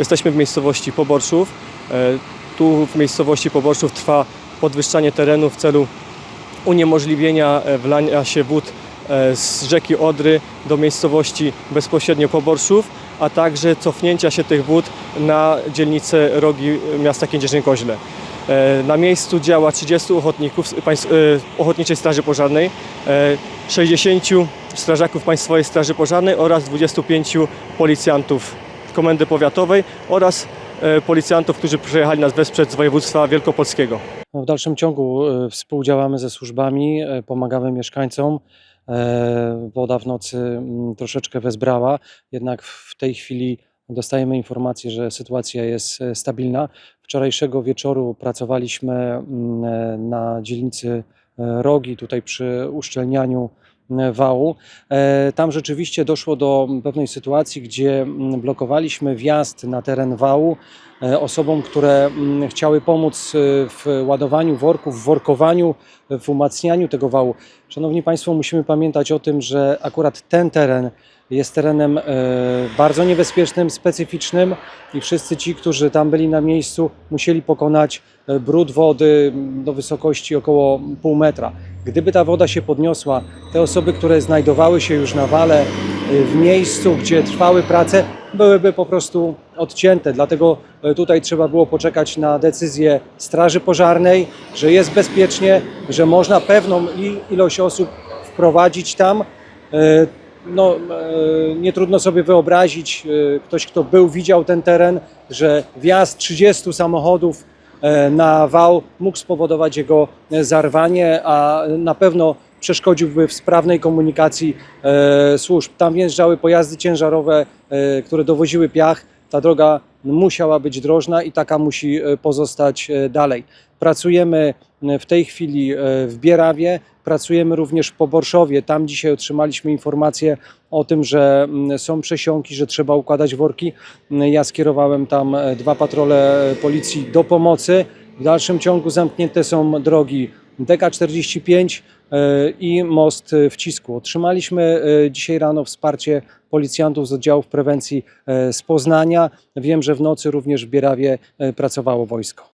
Jesteśmy w miejscowości Poborszów. E, Tu w miejscowości Poborszów trwa podwyższanie terenu w celu uniemożliwienia e, wlania się wód e, z rzeki Odry do miejscowości bezpośrednio Poborszów, a także cofnięcia się tych wód na dzielnicę rogi miasta Kędzierzyn-Koźle. Na miejscu działa 30 ochotników Ochotniczej Straży Pożarnej, e, 60 strażaków Państwowej Straży Pożarnej oraz 25 policjantów Komendy Powiatowej oraz e, policjantów, którzy przyjechali nas wesprzeć z województwa wielkopolskiego. W dalszym ciągu e, współdziałamy ze służbami, e, pomagamy mieszkańcom. Woda w nocy mm, troszeczkę wezbrała, jednak w tej chwili dostajemy informację, że sytuacja jest stabilna. Wczorajszego wieczoru pracowaliśmy mm, na dzielnicy Rogi, tutaj przy uszczelnianiu wału. E, Tam rzeczywiście doszło do pewnej sytuacji, gdzie mm, blokowaliśmy wjazd na teren wału e, osobom, które mm, chciały pomóc e, w ładowaniu worków, w workowaniu, w umacnianiu tego wału. Szanowni Państwo, musimy pamiętać o tym, że akurat ten teren jest terenem e, bardzo niebezpiecznym, specyficznym i wszyscy ci, którzy tam byli na miejscu, musieli pokonać e, brud wody do wysokości około pół metra. Gdyby ta woda się podniosła, te osoby, które znajdowały się już na wale, e, w miejscu, gdzie trwały prace, byłyby po prostu odcięte. Dlatego tutaj trzeba było poczekać na decyzję Straży Pożarnej, że jest bezpiecznie, że można pewną ilość osób wprowadzić tam. No, e, nie trudno sobie wyobrazić, e, ktoś, kto był, widział ten teren, że wjazd 30 samochodów e, na wał mógł spowodować jego zarwanie, a na pewno przeszkodziłby w sprawnej komunikacji służb. Tam wjeżdżały pojazdy ciężarowe, które dowoziły piach. Ta droga musiała być drożna i taka musi e, pozostać e, dalej. Pracujemy e, w tej chwili w Bierawie, pracujemy również w Poborszowie. Tam dzisiaj otrzymaliśmy informację o tym, że mm, są przesiąki, że trzeba układać worki. Mm, Ja skierowałem tam dwa patrole policji do pomocy. W dalszym ciągu zamknięte są drogi DK45 e, i most w Cisku. Otrzymaliśmy e, dzisiaj rano wsparcie policjantów z oddziałów prewencji e, z Poznania. Wiem, że w nocy również w Bierawie e, pracowało wojsko.